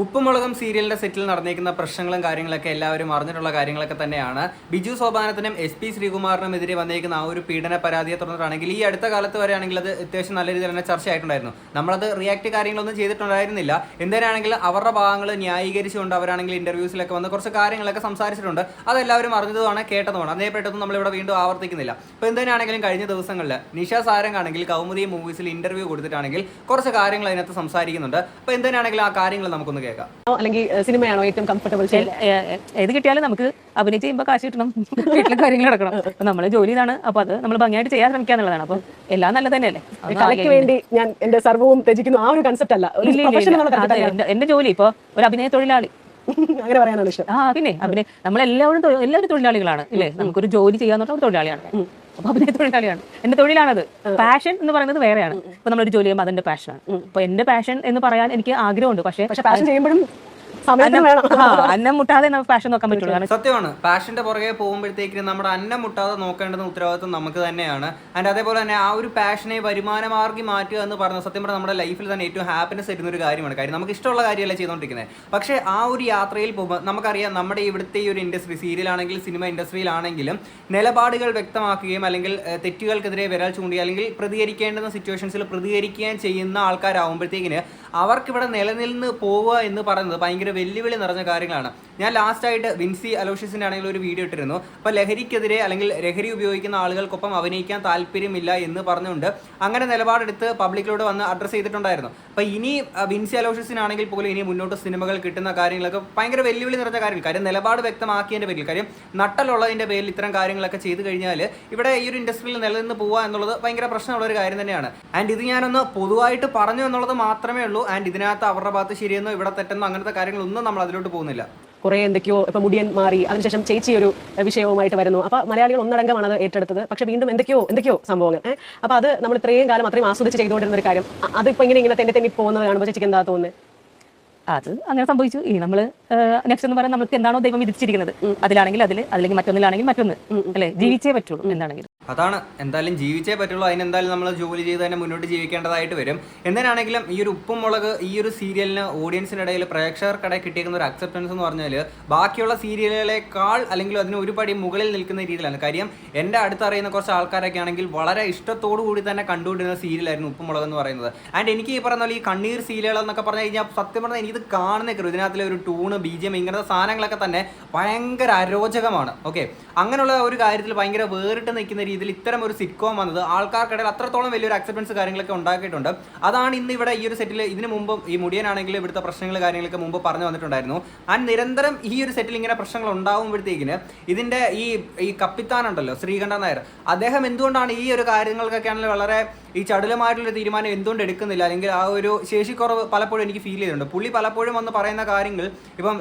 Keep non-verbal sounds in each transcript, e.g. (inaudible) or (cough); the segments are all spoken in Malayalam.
ഉപ്പുമുളകും സീരിയലിന്റെ സെറ്റിൽ നടന്നിരിക്കുന്ന പ്രശ്നങ്ങളും കാര്യങ്ങളൊക്കെ എല്ലാവരും അറിഞ്ഞിട്ടുള്ള കാര്യങ്ങളൊക്കെ തന്നെയാണ്. ബിജു സോപാനത്തിനും എസ് പി ശ്രീകുമാറിനും എതിരെ വന്നിരിക്കുന്ന ആ ഒരു പീഡന പരാതിയെ തുടർന്നിട്ടാണെങ്കിൽ ഈ അടുത്ത കാലത്ത് വരെയാണെങ്കിൽ അത് അത്യാവശ്യം നല്ല രീതിയിൽ തന്നെ ചർച്ചയായിട്ടുണ്ടായിരുന്നു നമ്മളത് റിയാക്ട് കാര്യങ്ങളൊന്നും ചെയ്തിട്ടുണ്ടായിരുന്നില്ല. എന്തിനാണെങ്കിൽ അവരുടെ ഭാഗങ്ങൾ ന്യായീകരിച്ചുകൊണ്ട് അവരാണെങ്കിൽ ഇന്റർവ്യൂസിലൊക്കെ വന്ന് കുറച്ച് കാര്യങ്ങളൊക്കെ സംസാരിച്ചിട്ടുണ്ട്. അതെല്ലാവരും അറിഞ്ഞതുമാണ് കേട്ടതുമാണ്. അതേപ്പെട്ടൊന്നും നമ്മളിവിടെ വീണ്ടും ആവർത്തിക്കുന്നില്ല. അപ്പോൾ എന്തിനാണെങ്കിലും കഴിഞ്ഞ ദിവസങ്ങളിൽ നിഷ സാരംഗാണെങ്കിൽ കൗമുദി മൂവീസിൽ ഇന്റർവ്യൂ കൊടുത്തിട്ടാണെങ്കിൽ കുറച്ച് കാര്യങ്ങൾ അതിനകത്ത് സംസാരിക്കുന്നുണ്ട്. അപ്പോൾ എന്തിനാണെങ്കിലും ആ കാര്യങ്ങൾ നമുക്കൊന്ന് കേൾക്കാം. അല്ലെങ്കിൽ സിനിമയാണോ ഏറ്റവും കംഫർട്ടബിൾ ഏത് കിട്ടിയാലും നമുക്ക് അഭിനയിച്ച് ചെയ്യുമ്പോൾ കാശ് കിട്ടണം. വീട്ടിലെ കാര്യങ്ങൾ നടക്കണം. അപ്പൊ നമ്മൾ ജോലി ഇതാണ്. അപ്പൊ അത് നമ്മൾ ഭംഗിയായിട്ട് ചെയ്യാൻ ശ്രമിക്കുക എന്നുള്ളതാണ് അപ്പൊ എല്ലാം നല്ലത് തന്നെയല്ലേ? കലയ്ക്ക് വേണ്ടി ഞാൻ എന്റെ സർവവും ത്യജിക്കുന്നു. ആ ഒരു കൺസെപ്റ്റ് അല്ല. എന്റെ- ജോലി ഇപ്പൊ ഒരു അഭിനയ തൊഴിലാളി. അങ്ങനെ പറയാനാണ് ഇഷ്ടം. ആ പിന്നെ അഭിനയ നമ്മളെല്ലാവരും എല്ലാവരും തൊഴിലാളികളാണ്. ഇല്ലേ? നമുക്കൊരു ജോലി ചെയ്യാന്ന് പറഞ്ഞാൽ ഒരു തൊഴിലാളിയാണ്. അപ്പൊ അഭിനയ തൊഴിലാളിയാണ്. എന്റെ തൊഴിലാണത്. പാഷൻ എന്ന് പറയുന്നത് വേറെയാണ്. ഇപ്പൊ നമ്മളൊരു ജോലി ചെയ്യുമ്പോൾ അതിന്റെ പാഷനാണ് അപ്പൊ എന്റെ പാഷൻ എന്ന് പറയാൻ എനിക്ക് ആഗ്രഹമുണ്ട്. പക്ഷേ പക്ഷേ പാഷൻ ചെയ്യുമ്പോഴും അന്നം മുട്ടാതെ നമുക്ക് പാഷൻ നോക്കാൻ പറ്റുള്ളൂ. സത്യമാണ്. പാഷന്റെ പുറകെ പോകുമ്പോഴത്തേക്ക് നമ്മുടെ അന്നം മുട്ടാതെ നോക്കേണ്ടുന്ന ഉത്തരവാദിത്വം നമുക്ക് തന്നെയാണ്. ആൻഡ് അതേപോലെ തന്നെ ആ ഒരു പാഷനെ വരുമാനമാർഗി മാറ്റുക എന്ന് പറയുന്നത് സത്യം പറഞ്ഞാൽ നമ്മുടെ ലൈഫിൽ തന്നെ ഏറ്റവും ഹാപ്പിനെസ് തരുന്ന ഒരു കാര്യമാണ്. കാര്യം നമുക്ക് ഇഷ്ടമുള്ള കാര്യമല്ല ചെയ്തുകൊണ്ടിരിക്കുന്നത്? പക്ഷേ ആ ഒരു യാത്രയിൽ പോകുമ്പോൾ നമുക്കറിയാം നമ്മുടെ ഇവിടുത്തെ ഈ ഒരു ഇൻഡസ്ട്രി സീരിയലാണെങ്കിൽ സിനിമ ഇൻഡസ്ട്രിയിലാണെങ്കിലും നിലപാടുകൾ വ്യക്തമാക്കുകയും അല്ലെങ്കിൽ തെറ്റുകൾക്കെതിരെ വിരൽ ചൂണ്ടി അല്ലെങ്കിൽ പ്രതികരിക്കേണ്ടുന്ന സിറ്റുവേഷൻസിൽ പ്രതികരിക്കുകയും ചെയ്യുന്ന ആൾക്കാരാകുമ്പോഴത്തേക്കിന് അവർക്കിവിടെ നിലനിന്ന് പോവുക എന്ന് പറയുന്നത് ഭയങ്കര വെല്ലുവിളി നിറഞ്ഞ കാര്യങ്ങളാണ്. ഞാൻ ലാസ്റ്റ് ആയിട്ട് വിൻസി അലോഷ്യസിന്റെ ആണെങ്കിൽ ഒരു വീഡിയോ ഇട്ടിരുന്നു. അപ്പോൾ ലഹരിക്കെതിരെ അല്ലെങ്കിൽ ലഹരി ഉപയോഗിക്കുന്ന ആളുകൾക്കൊപ്പം അഭിനയിക്കാൻ താല്പര്യമില്ല എന്ന് പറഞ്ഞുകൊണ്ട് അങ്ങനെ നിലപാടെടുത്ത് പബ്ലിക്കിലൂടെ വന്ന് അഡ്രസ്സ് ചെയ്തിട്ടുണ്ടായിരുന്നു. അപ്പോൾ ഇനി വിൻസി അലോഷ്യസിനാണെങ്കിൽ പോലും ഇനി മുന്നോട്ട് സിനിമകൾ കിട്ടുന്ന കാര്യങ്ങളൊക്കെ ഭയങ്കര വെല്ലുവിളി നിറഞ്ഞ കാര്യങ്ങൾ. കാര്യം നിലപാട് വ്യക്തമാക്കിയതിന്റെ പേരിൽ കാര്യം നട്ടലുള്ളതിന്റെ പേരിൽ ഇത്തരം കാര്യങ്ങളൊക്കെ ചെയ്തു കഴിഞ്ഞാൽ ഇവിടെ ഈ ഒരു ഇൻഡസ്ട്രിയിൽ നിലനിന്ന് പോവുക എന്നുള്ളത് ഭയങ്കര പ്രശ്നമുള്ള ഒരു കാര്യം തന്നെയാണ്. ആൻഡ് ഇത് ഞാനൊന്ന് പൊതുവായിട്ട് പറഞ്ഞു എന്നുള്ളത് മാത്രമേ ഉള്ളൂ. ആൻഡ് ഇതിനകത്ത് അവരുടെ ഭാഗത്ത് ശരിയെന്നോ ഇവിടെ തെറ്റെന്നോ അങ്ങനത്തെ കാര്യങ്ങളൊന്നും നമ്മൾ അതിലോട്ട് പോകുന്നില്ല. കുറെ എന്തൊക്കെയോ ഇപ്പൊ മുടിയൻ മാറി അതിനുശേഷം ചേച്ചി ഒരു വിഷയവുമായിട്ട് വരുന്നു. അപ്പൊ മലയാളികൾ ഒന്നടങ്കമാണ് അത് ഏറ്റെടുത്തത്. പക്ഷെ വീണ്ടും എന്തൊക്കെയോ എന്തൊക്കെയോ സംഭവങ്ങൾ. അപ്പൊ അത് നമ്മൾ ഇത്രയും കാലം അത്രയും ആസ്വദിച്ച് ചെയ്തുകൊണ്ടിരുന്ന ഒരു കാര്യം. അത് അതിപ്പോ ഇങ്ങനെ ഇങ്ങനെ തെന്നി തെന്നി പോകുന്നത് കാണുമ്പോൾ ചേച്ചിക്ക് എന്താ തോന്നുന്നത് അത് അങ്ങനെ സംഭവിച്ചു. ഇനി നമ്മൾ നെക്സ്റ്റ് എന്ന് പറയാൻ നമുക്ക് എന്താണോ ദൈവം വിധിച്ചിരിക്കുന്നത്. അതിലാണെങ്കിൽ അതിൽ അല്ലെങ്കിൽ മറ്റൊന്നിലാണെങ്കിൽ മറ്റൊന്ന്. അല്ലെ? ജീവിച്ചേ പറ്റുള്ളൂ എന്താണെങ്കിലും. അതാണ് എന്തായാലും ജീവിച്ചേ പറ്റുള്ളൂ. അതിനെന്തായാലും നമ്മൾ ജോലി ചെയ്ത് തന്നെ മുന്നോട്ട് ജീവിക്കേണ്ടതായിട്ട് വരും. എന്തിനാണെങ്കിലും ഈ ഒരു ഉപ്പും മുളക് ഈ ഒരു സീരിയലിന് ഓഡിയൻസിനിടയിൽ പ്രേക്ഷകർക്കിടയിൽ കിട്ടിയിരുന്ന ഒരു അക്സെപ്റ്റൻസ് എന്ന് പറഞ്ഞാൽ ബാക്കിയുള്ള സീരിയലുകളെക്കാൾ അല്ലെങ്കിൽ അതിന് ഒരുപടി മുകളിൽ നിൽക്കുന്ന രീതിയിലാണ്. കാര്യം എന്റെ അടുത്തറിയുന്ന കുറച്ച് ആൾക്കാരൊക്കെ ആണെങ്കിൽ വളരെ ഇഷ്ടത്തോടു കൂടി തന്നെ കണ്ടുകൊണ്ടിരുന്ന സീരിയലായിരുന്നു ഉപ്പും മുളക് എന്ന് പറയുന്നത്. ആൻഡ് എനിക്ക് ഈ പറഞ്ഞ പോലെ ഈ കണ്ണീർ സീരിയൽ എന്നൊക്കെ പറഞ്ഞു കഴിഞ്ഞാൽ സത്യം പറഞ്ഞാൽ എനിക്കിത് കാണുന്നേക്കരു ഇതിനകത്തിലെ ഒരു ടൂണ് ബി ജി എം ഇങ്ങനത്തെ സാധനങ്ങളൊക്കെ തന്നെ ഭയങ്കര അരോചകമാണ്. ഓക്കെ അങ്ങനെയുള്ള ഒരു കാര്യത്തിൽ ഭയങ്കര വേറിട്ട് നിൽക്കുന്ന രീതിയിൽ ഇത്തരം ഒരു സിറ്റ്കോം വന്നത് ആൾക്കാർക്കിടയിൽ അത്രത്തോളം വലിയൊരു അക്സെപ്റ്റൻസ് കാര്യങ്ങളൊക്കെ ഉണ്ടാക്കിയിട്ടുണ്ട്. അതാണ് ഇന്ന് ഇവിടെ ഈ ഒരു സെറ്റിൽ ഇതിന് മുമ്പ് ഈ മുടിയനാണെങ്കിൽ ഇവിടുത്തെ പ്രശ്നങ്ങൾ കാര്യങ്ങളൊക്കെ മുമ്പ് പറഞ്ഞു വന്നിട്ടുണ്ടായിരുന്നു. ആൻഡ് നിരന്തരം ഈ ഒരു സെറ്റിൽ ഇങ്ങനെ പ്രശ്നങ്ങൾ ഉണ്ടാകുമ്പോഴത്തേക്കിന് ഇതിന്റെ ഈ ഈ കപ്പിത്താനുണ്ടല്ലോ ശ്രീകണ്ഠൻ നായർ. അദ്ദേഹം എന്തുകൊണ്ടാണ് ഈ ഒരു കാര്യങ്ങൾക്കൊക്കെ ആണെങ്കിൽ വളരെ ഈ ചടുലമായിട്ടുള്ള തീരുമാനം എന്തുകൊണ്ട് എടുക്കുന്നില്ല? അല്ലെങ്കിൽ ആ ഒരു ശേഷിക്കുറവ് പലപ്പോഴും എനിക്ക് ഫീൽ ചെയ്തിട്ടുണ്ട്. പുള്ളി പലപ്പോഴും വന്ന് പറയുന്ന കാര്യങ്ങൾ ഇപ്പം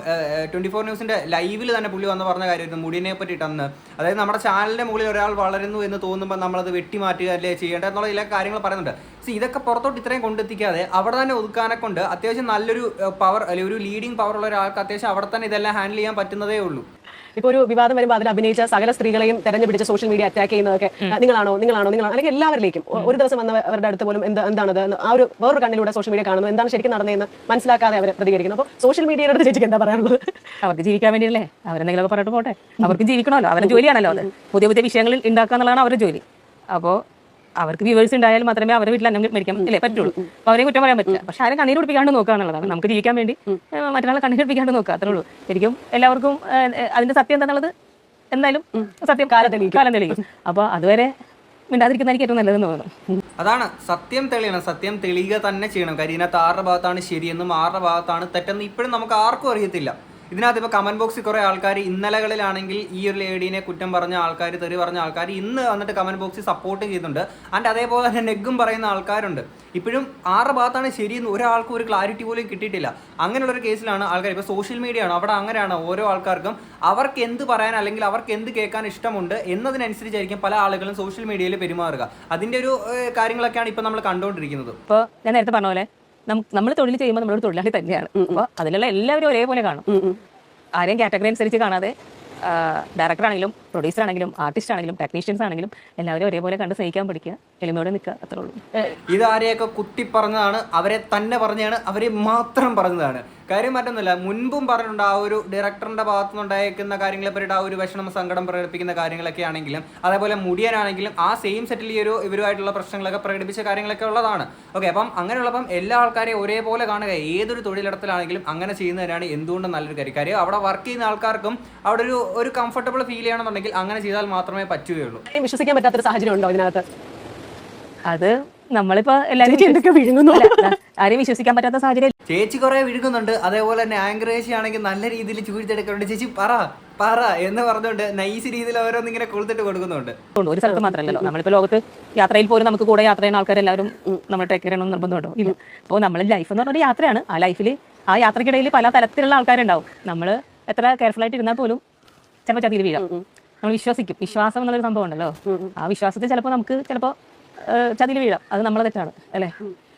ട്വന്റി ഫോർ ന്യൂസിന്റെ ലൈവിൽ തന്നെ പുള്ളി വന്ന് പറഞ്ഞ കാര്യമായിരുന്നു മുടിനെ പറ്റിയിട്ടന്ന് അതായത് നമ്മുടെ ചാനലിന്റെ മുകളിൽ ഒരാൾ വളരുന്നു എന്ന് തോന്നുമ്പോൾ നമ്മളത് വെട്ടിമാറ്റുക അല്ലേ ചെയ്യേണ്ടത് എന്നുള്ള ചില കാര്യങ്ങൾ പറയുന്നുണ്ട്. സി ഇതൊക്കെ പുറത്തോട്ട് ഇത്രയും കൊണ്ടെത്തിക്കാതെ അവിടെ തന്നെ ഒതുക്കാനെ കൊണ്ട് അത്യാവശ്യം നല്ലൊരു പവർ അല്ലെങ്കിൽ ഒരു ലീഡിങ് പവർ ഉള്ള ഒരാൾക്ക് അത്യാവശ്യം അവിടെ തന്നെ ഇതെല്ലാം ഹാൻഡിൽ ചെയ്യാൻ പറ്റുന്നതേ ഉള്ളൂ. ഇപ്പൊ ഒരു വിവാദം വരുമ്പോൾ അതിൽ അഭിനയിച്ച സകല സ്ത്രീകളെയും തെരഞ്ഞുപിടിച്ച് സോഷ്യൽ മീഡിയ അറ്റാക്ക് ചെയ്യുന്നതൊക്കെ നിങ്ങളാണോ നിങ്ങളാണോ നിങ്ങളാണോ? അല്ലെങ്കിൽ എല്ലാവരിലേക്കും. ഒരു ദിവസം വന്നവരുടെ അടുത്ത് പോലും എന്താ എന്താണത്? ആ ഒരു വേറൊരു കണ്ണിലൂടെ സോഷ്യൽ മീഡിയ കാണുന്നത് എന്താണ് ശരിക്കും നടന്നതെന്ന് മനസ്സിലാക്കാതെ അവർ പ്രതികരിക്കുന്നു. അപ്പോൾ സോഷ്യൽ മീഡിയയുടെ അടുത്ത് ചേച്ചിക്ക് എന്താ പറയാനുള്ളത്? അവർക്ക് ജീവിക്കാൻ വേണ്ടിയല്ലേ? അവരെന്തെങ്കിലുമൊക്കെ പറഞ്ഞിട്ട് പോട്ടെ. അവർക്ക് ജീവിക്കണമല്ലോ. അവരുടെ ജോലിയാണല്ലോ അത്. പുതിയ പുതിയ വിഷയങ്ങളിൽ ഉണ്ടാക്കുക എന്നുള്ളതാണ് അവരുടെ ജോലി. അപ്പോൾ അവർക്ക് വ്യൂവേഴ്സ് ഉണ്ടായാൽ മാത്രമേ അവരുടെ വീട്ടിൽ അന്നം മേടിക്കാൻ അല്ലേ പറ്റുള്ളൂ. അപ്പോൾ അവരെ കുറ്റം പറയാൻ പറ്റില്ല. പക്ഷെ ആരും കണ്ണീർ പിടിപ്പിക്കാണ്ട് നോക്കാന്നുള്ളതാണ്. നമുക്ക് ജീവിക്കാൻ വേണ്ടി മറ്റന്നാളെ മറ്റൊരാളെ കണ്ണീർ പിടിപ്പിക്കാണ്ട് നോക്കുക അത്രേ ഉള്ളൂ. ശരിക്കും എല്ലാവർക്കും അതിന്റെ സത്യം എന്താണെന്നുള്ളത് എന്തായാലും സത്യം കാലം തെളിയിക്കും. കാലം തെളിയിക്കും. അപ്പോൾ അതുവരെ മിണ്ടാതിരിക്കുന്നതായിരിക്കും ഏറ്റവും നല്ലതെന്ന് തോന്നുന്നു. അതാണ് സത്യം തെളിയണം. സത്യം തെളിയുക തന്നെ ചെയ്യണം. കാര്യം ഇതിനകത്ത് ആരുടെ ഭാഗത്താണ് ശരിയെന്നും ആരുടെ ഭാഗത്താണ് തെറ്റെന്നും ഇപ്പോഴും നമുക്ക് ആർക്കും അറിയത്തില്ല. ഇതിനകത്ത് ഇപ്പോൾ കമന്റ് ബോക്സിൽ കുറേ ആൾക്കാർ ഇന്നലകളിലാണെങ്കിൽ ഈ ഒരു ലേഡീനെ കുറ്റം പറഞ്ഞ ആൾക്കാർ തെറി പറഞ്ഞ ആൾക്കാർ ഇന്ന് വന്നിട്ട് കമന്റ് ബോക്സിൽ സപ്പോർട്ട് ചെയ്യുന്നുണ്ട്. ആൻഡ് അതേപോലെ തന്നെ നെഗും പറയുന്ന ആൾക്കാരുണ്ട്. ഇപ്പോഴും ആറ് ഭാഗത്താണ് ശരിയെന്ന് ഒരാൾക്കും ഒരു ക്ലാരിറ്റി പോലും കിട്ടിയിട്ടില്ല. അങ്ങനെയുള്ള ഒരു കേസിലാണ് ആൾക്കാർ ഇപ്പോൾ സോഷ്യൽ മീഡിയ ആണ്. അവിടെ അങ്ങനെയാണ് ഓരോ ആൾക്കാർക്കും അവർക്ക് എന്ത് പറയാൻ അല്ലെങ്കിൽ അവർക്ക് എന്ത് കേൾക്കാൻ ഇഷ്ടമുണ്ട് എന്നതിനനുസരിച്ചായിരിക്കും പല ആളുകളും സോഷ്യൽ മീഡിയയിൽ പെരുമാറുക. അതിന്റെ ഒരു കാര്യങ്ങളൊക്കെയാണ് ഇപ്പോൾ നമ്മൾ കണ്ടുകൊണ്ടിരിക്കുന്നത് ഇപ്പോൾ ഞാൻ നേരത്തെ പറഞ്ഞ പോലെ നമ്മൾ തൊഴിൽ ചെയ്യുമ്പോൾ നമ്മളൊരു തൊഴിലാളി തന്നെയാണ്. അപ്പോൾ അതിലുള്ള എല്ലാവരും ഒരേപോലെ കാണും. ആരെയും കാറ്റഗറി അനുസരിച്ച് കാണാതെ ഡയറക്ടർ ആണെങ്കിലും പ്രൊഡ്യൂസർ ആണെങ്കിലും ആർട്ടിസ്റ്റ് ആണെങ്കിലും ടെക്നീഷ്യൻസ് ആണെങ്കിലും എല്ലാവരും ഒരേപോലെ കണ്ട് സഹിക്കാൻ പഠിക്കുക. എളിമയോടെ നിൽക്കുക അത്രേ ഉള്ളൂ. ഇതാരെയൊക്കെ കുട്ടി പറഞ്ഞതാണ് അവരെ തന്നെ പറഞ്ഞാണ് അവരെ മാത്രം പറഞ്ഞതാണ്. കാര്യം മറ്റൊന്നുമില്ല മുൻപും പറഞ്ഞിട്ടുണ്ട് ആ ഒരു ഡയറക്ടറിന്റെ ഭാഗത്തു നിന്നുണ്ടായേക്കുന്ന കാര്യങ്ങളെ പറ്റിയിട്ട് ആ ഒരു വിഷമം സങ്കടം പ്രകടിപ്പിക്കുന്ന കാര്യങ്ങളൊക്കെ ആണെങ്കിലും അതേപോലെ മുടിയനാണെങ്കിലും ആ സെയിം സെറ്റിൽ ഈ ഒരു ഇവരുമായിട്ടുള്ള പ്രശ്നങ്ങളൊക്കെ പ്രകടിപ്പിച്ച കാര്യങ്ങളൊക്കെ ഉള്ളതാണ്. ഓക്കെ അപ്പം അങ്ങനെയുള്ളപ്പം എല്ലാ ആൾക്കാരെയും ഒരേപോലെ കാണുക ഏതൊരു തൊഴിലിടത്തിലാണെങ്കിലും അങ്ങനെ ചെയ്യുന്നതിനാണ് എന്തുകൊണ്ടും നല്ലൊരു കാര്യം. കാര്യം അവിടെ വർക്ക് ചെയ്യുന്ന ആൾക്കാർക്കും അവിടെ ഒരു ഒരു കംഫർട്ടബിൾ ഫീൽ ചെയ്യണമെന്നുണ്ടെങ്കിൽ അങ്ങനെ ചെയ്താൽ മാത്രമേ പറ്റുകയുള്ളൂ. വിശ്വസിക്കാൻ പറ്റാത്തൊരു സാഹചര്യം ഉണ്ടോ ഇതിനകത്ത്? അത് നമ്മളിപ്പോ എല്ലാവരും എന്തൊക്കെ വിഴുങ്ങുന്നു? അല്ല, ആരെയും വിശ്വസിക്കാൻ പറ്റാത്ത സാഹചര്യം. ചേച്ചി കുറെ വിഴുങ്ങുന്നുണ്ട്. അതേപോലെ തന്നെ ആങ്കറേശി ആണെങ്കിൽ നല്ല രീതിയിൽ ചൂഴ്ത്തെടുക്കുന്നുണ്ട് ചേച്ചി പറ പറ എന്ന് പറഞ്ഞുകൊണ്ട് നൈസ് രീതിയിൽ ഓരോന്ന് ഇങ്ങനെ കൊളുത്തിട്ട് കൊടുക്കുന്നുണ്ട്. ഉണ്ട് ഒരു സ്ഥലത്ത് മാത്രമല്ലല്ലോ. നമ്മളിപ്പോ ലോകത്ത് യാത്രയിൽ പോലും നമുക്ക് കൂടെ യാത്ര ചെയ്യുന്ന ആൾക്കാരെല്ലാവരും നമ്മൾ ടേക്ക് ചെയ്യണമെന്ന് നിർബന്ധമുണ്ടോ ഇല്ല. അപ്പോൾ നമ്മൾ ലൈഫ് എന്ന് പറഞ്ഞൊരു യാത്രയാണ്. ആ ലൈഫിൽ ആ യാത്രക്കിടയിൽ പല തരത്തിലുള്ള ആൾക്കാരുണ്ടാവും. നമ്മൾ എത്ര കെയർഫുൾ ആയിട്ട് ഇരുന്നാൽ പോലും ചിലപ്പോൾ ചതിയിൽ വീഴാം. നമ്മൾ വിശ്വസിക്കും വിശ്വാസം എന്നുള്ളൊരു സംഭവം ഉണ്ടല്ലോ ആ വിശ്വാസത്തിൽ ചിലപ്പോൾ നമുക്ക് ചിലപ്പോൾ ചതിയിൽ വീഴാം. അത് നമ്മളെ തെറ്റാണ് അല്ലേ?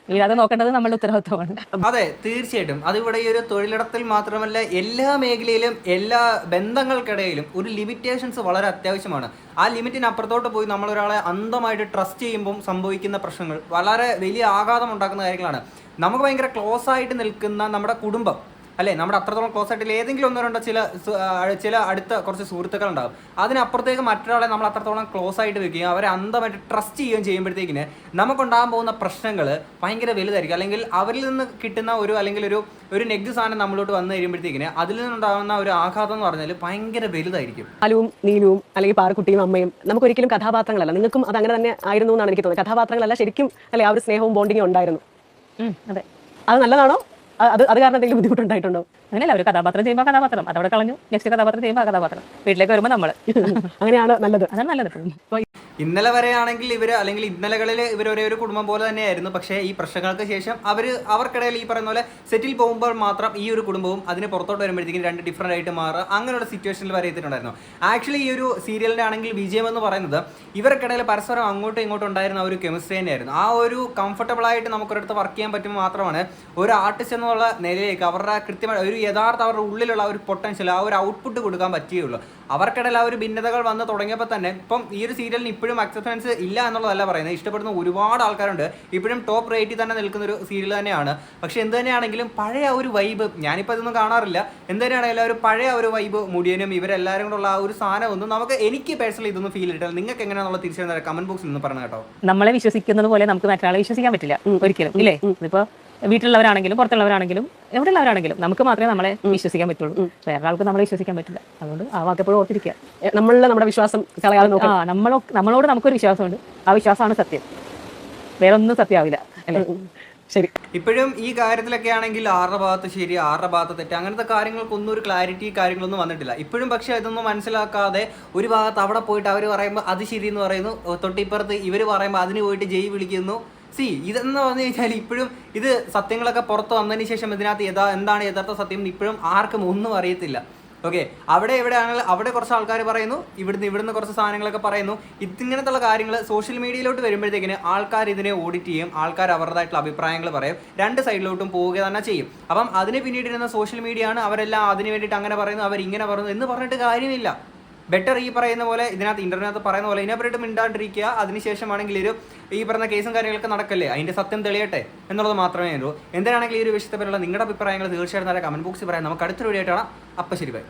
വീഴാതെ നോക്കേണ്ടത് നമ്മൾ ഉത്തരവാദിത്വമാണ്. അതെ തീർച്ചയായിട്ടും. അതിവിടെ ഈ ഒരു തൊഴിലിടത്തിൽ മാത്രമല്ല എല്ലാ മേഖലയിലും എല്ലാ ബന്ധങ്ങൾക്കിടയിലും ഒരു ലിമിറ്റേഷൻസ് വളരെ അത്യാവശ്യമാണ്. ആ ലിമിറ്റിന് അപ്പുറത്തോട്ട് പോയി നമ്മൾ ഒരാളെ അന്ധമായിട്ട് ട്രസ്റ്റ് ചെയ്യുമ്പോൾ സംഭവിക്കുന്ന പ്രശ്നങ്ങൾ വളരെ വലിയ ആഘാതം ഉണ്ടാക്കുന്ന കാര്യങ്ങളാണ്. നമുക്ക് ഭയങ്കര ക്ലോസ് ആയിട്ട് നിൽക്കുന്ന നമ്മുടെ കുടുംബം അല്ലേ നമ്മുടെ അത്രത്തോളം ക്ലോസ് ആയിട്ടില്ല. ഏതെങ്കിലും ഒന്നോ രണ്ടോ ചില ചില അടുത്ത കുറച്ച് സുഹൃത്തുക്കൾ ഉണ്ടാവും അതിനപ്പുറത്തേക്ക് മറ്റൊരാളെ നമ്മൾ അത്രത്തോളം ക്ലോസ് ആയിട്ട് വെക്കുകയും അവരെ അന്ധമായിട്ട് ട്രസ്റ്റ് ചെയ്യുകയും ചെയ്യുമ്പോഴത്തേക്കിന് നമുക്കുണ്ടാകാൻ പോകുന്ന പ്രശ്നങ്ങൾ ഭയങ്കര വലുതായിരിക്കും. അല്ലെങ്കിൽ അവരിൽ നിന്ന് കിട്ടുന്ന ഒരു അല്ലെങ്കിൽ ഒരു ഒരു നെഗ് സാധനം നമ്മളോട്ട് വന്നു കഴിയുമ്പോഴത്തേക്കിന് അതിൽ നിന്നുണ്ടാകുന്ന ഒരു ആഘാതം എന്ന് പറഞ്ഞാൽ ഭയങ്കര വലുതായിരിക്കും. അലുവും നീലുവും അല്ലെങ്കിൽ പാറക്കുട്ടിയും അമ്മയും നമുക്കൊരിക്കലും കഥാപാത്രങ്ങളല്ല. നിങ്ങൾക്കും അത് അങ്ങനെ തന്നെ ആയിരുന്നു എന്നാണ് എനിക്ക് തോന്നുന്നത്. കഥാപാത്രങ്ങളല്ല ശരിക്കും അല്ലെ ആ ഒരു സ്നേഹവും ബോണ്ടിങ്ങും ഉണ്ടായിരുന്നു. അതെ. അത് നല്ലതാണോ? അത് അത് കാരണം എന്തെങ്കിലും ബുദ്ധിമുട്ടുണ്ടായിട്ടുണ്ടോ? അങ്ങനെയല്ല ഒരു കഥാപാത്രം ചെയ്യുമ്പോൾ കഥാപാത്രം. അതവിടെ കളഞ്ഞു നെക്സ്റ്റ് കഥാപാത്രം ചെയ്യുമ്പോൾ കഥാപാത്രം. വീട്ടിലേക്ക് വരുമ്പോൾ നമ്മൾ (laughs) അങ്ങനെയാണ് നല്ലത്. അതാണ് നല്ലത്. ഇന്നലെ വരെയാണെങ്കിൽ ഇവർ അല്ലെങ്കിൽ ഇന്നലകളിൽ ഇവർ ഒരേ ഒരു കുടുംബം പോലെ തന്നെയായിരുന്നു. പക്ഷേ ഈ പ്രശ്നങ്ങൾക്ക് ശേഷം അവർ അവർക്കിടയിൽ ഈ പറയുന്ന പോലെ സെറ്റിൽ പോകുമ്പോൾ മാത്രം ഈ ഒരു കുടുംബവും അതിന് പുറത്തോട്ട് വരുമ്പോഴത്തേക്കും രണ്ട് ഡിഫറെന്റ് ആയിട്ട് മാറുക. അങ്ങനെയുള്ള സിറ്റുവേഷനിൽ വരെ എത്തിയിട്ടുണ്ടായിരുന്നു. ആക്ച്വലി ഈ ഒരു സീരിയലിന്റെ ആണെങ്കിൽ വിജയം എന്ന് പറയുന്നത് ഇവർക്കിടയിൽ പരസ്പരം അങ്ങോട്ടും ഇങ്ങോട്ടും ഉണ്ടായിരുന്ന ഒരു കെമിസ്ട്രി തന്നെയായിരുന്നു. ആ ഒരു കംഫർട്ടബിൾ ആയിട്ട് നമുക്കൊരിടത്ത് വർക്ക് ചെയ്യാൻ പറ്റുമ്പോൾ മാത്രമാണ് ഒരു ആർട്ടിസ്റ്റ് എന്നുള്ള നിലയിലേക്ക് അവരുടെ കൃത്യമായ ഒരു യഥാർത്ഥ അവരുടെ ഉള്ളിലുള്ള ഒരു പൊട്ടൻഷ്യൽ ആ ഒരു ഔട്ട്പുട്ട് കൊടുക്കാൻ പറ്റുകയുള്ളൂ. അവർക്കിടയിൽ ആ ഒരു ഭിന്നതകൾ വന്ന് തുടങ്ങിയപ്പോൾ തന്നെ ഇപ്പം ഈ ഒരു സീരിയലിന് ഇപ്പോഴും അക്സെപ്റ്റൻസ് ഇല്ല എന്നുള്ളതല്ല പറയുന്നത്. ഇഷ്ടപ്പെടുന്ന ഒരുപാട് ആൾക്കാരുണ്ട്. ഇപ്പോഴും ടോപ്പ് റേറ്റിൽ തന്നെ നിൽക്കുന്ന ഒരു സീരിയൽ തന്നെയാണ്. പക്ഷെ എന്ത് തന്നെയാണെങ്കിലും പഴയ ഒരു വൈബ് ഞാനിപ്പോൾ അതൊന്നും കാണാറില്ല. എന്ത് തന്നെയാണെങ്കിലും ഒരു പഴയ ഒരു വൈബ് മുടിയനും ഇവരെല്ലാവരും കൂടെ ഉള്ള ആ ഒരു സാധനം ഒന്നും നമുക്ക് എനിക്ക് പേഴ്സണലി ഇതൊന്നും ഫീൽ ചെയ്തിട്ടില്ല. നിങ്ങൾക്ക് എങ്ങനെയാണെന്നുള്ള തിരിച്ചറിയാൻ കമന്റ് ബോക്സിൽ നിന്ന് പറഞ്ഞു കേട്ടോ. നമ്മളെ വിശ്വസിക്കുന്നത് പോലെ നമുക്ക് മറ്റൊരാളെ വിശ്വസിക്കാൻ പറ്റില്ല. ഒരിക്കലും. ഇല്ലേ? ഇതിപ്പോ വീട്ടിലുള്ളവരാണെങ്കിലും പുറത്തുള്ളവരാണെങ്കിലും എവിടെയുള്ളവരാണെങ്കിലും നമുക്ക് മാത്രമേ നമ്മളെ വിശ്വസിക്കാൻ പറ്റുള്ളൂ. വേറെ ആൾക്ക് നമ്മളെ വിശ്വസിക്കാൻ പറ്റില്ല. അതുകൊണ്ട് ആ വാക്കെപ്പോഴും ഓർത്തിരിക്കുക. നമ്മളുടെ നമ്മളിൽ നമ്മുടെ വിശ്വാസം കളയാതെ ആ നോക്കാം. നമ്മളോ നമ്മളോട് നമുക്കൊരു വിശ്വാസമുണ്ട്. ആ വിശ്വാസമാണ് സത്യം. വേറെ ഒന്നും സത്യമാവില്ല അല്ലേ? ശരി. ഇപ്പോഴും ഈ കാര്യത്തിലൊക്കെ ആണെങ്കിൽ ആറുടെ ഭാഗത്ത് ശരി ആറുടെ ഭാഗത്ത് തെറ്റ് അങ്ങനത്തെ കാര്യങ്ങൾക്കൊന്നും ഒരു ക്ലാരിറ്റി കാര്യങ്ങളൊന്നും വന്നിട്ടില്ല. ഇപ്പോഴും പക്ഷേ ഇതൊന്നും മനസ്സിലാക്കാതെ ഒരു ഭാഗത്ത് അവിടെ പോയിട്ട് അവർ പറയുമ്പോൾ അത് ശരി എന്ന് പറയുന്നു. തൊട്ടിപ്പുറത്ത് ഇവർ പറയുമ്പോൾ അതിന് പോയിട്ട് ജയ് വിളിക്കുന്നു. സി ഇതെന്ന് പറഞ്ഞു കഴിഞ്ഞാൽ ഇപ്പോഴും ഇത് സത്യങ്ങളൊക്കെ പുറത്ത് വന്നതിന് ശേഷം ഇതിനകത്ത് യഥാ എന്താണ് യഥാർത്ഥ സത്യം എന്ന് ഇപ്പോഴും ആർക്കും ഒന്നും അറിയത്തില്ല. ഓക്കെ അവിടെ എവിടെയാണെങ്കിൽ അവിടെ കുറച്ച് ആൾക്കാർ പറയുന്നു ഇവിടുന്ന് ഇവിടുന്ന് കുറച്ച് സാധനങ്ങളൊക്കെ പറയുന്നു. ഇതിങ്ങനത്തുള്ള കാര്യങ്ങൾ സോഷ്യൽ മീഡിയയിലോട്ട് വരുമ്പോഴത്തേക്കിന് ആൾക്കാർ ഇതിനെ ഓഡിറ്റ് ചെയ്യും ആൾക്കാർ അവരുടേതായിട്ടുള്ള അഭിപ്രായങ്ങൾ പറയും രണ്ട് സൈഡിലോട്ടും പോവുക തന്നെ ചെയ്യും. അപ്പം അതിന് പിന്നീട് ഇരുന്ന സോഷ്യൽ മീഡിയ ആണ് അവരെല്ലാം അതിന് വേണ്ടിയിട്ട് അങ്ങനെ പറയുന്നു അവർ ഇങ്ങനെ പറയുന്നു എന്ന് പറഞ്ഞിട്ട് കാര്യമില്ല. ബെറ്റർ ഈ പറയുന്ന പോലെ ഇതിനകത്ത് ഇന്റർനെറ്റ് പറയുന്ന പോലെ ഇതിനെപ്പറ്റി മിണ്ടാണ്ടിരിക്കുക. അതിനുശേഷമാണെങ്കിൽ ഒരു ഈ പറഞ്ഞ കേസും കാര്യങ്ങളൊക്കെ നടക്കല്ലേ? അതിന്റെ സത്യം തെളിയട്ടെ എന്നുള്ളത് മാത്രമേ ഉള്ളൂ. എന്തിനാണെങ്കിൽ ഈ ഒരു വിഷയത്തെ പറ്റിയുള്ള നിങ്ങളുടെ അഭിപ്രായങ്ങൾ തീർച്ചയായിട്ടും നല്ല കമന്റ് ബോക്സിൽ പറയാം. നമുക്ക് അടുത്തൊരു വീഡിയോ ആയിട്ടാണ് അപ്പം ശരി ബൈ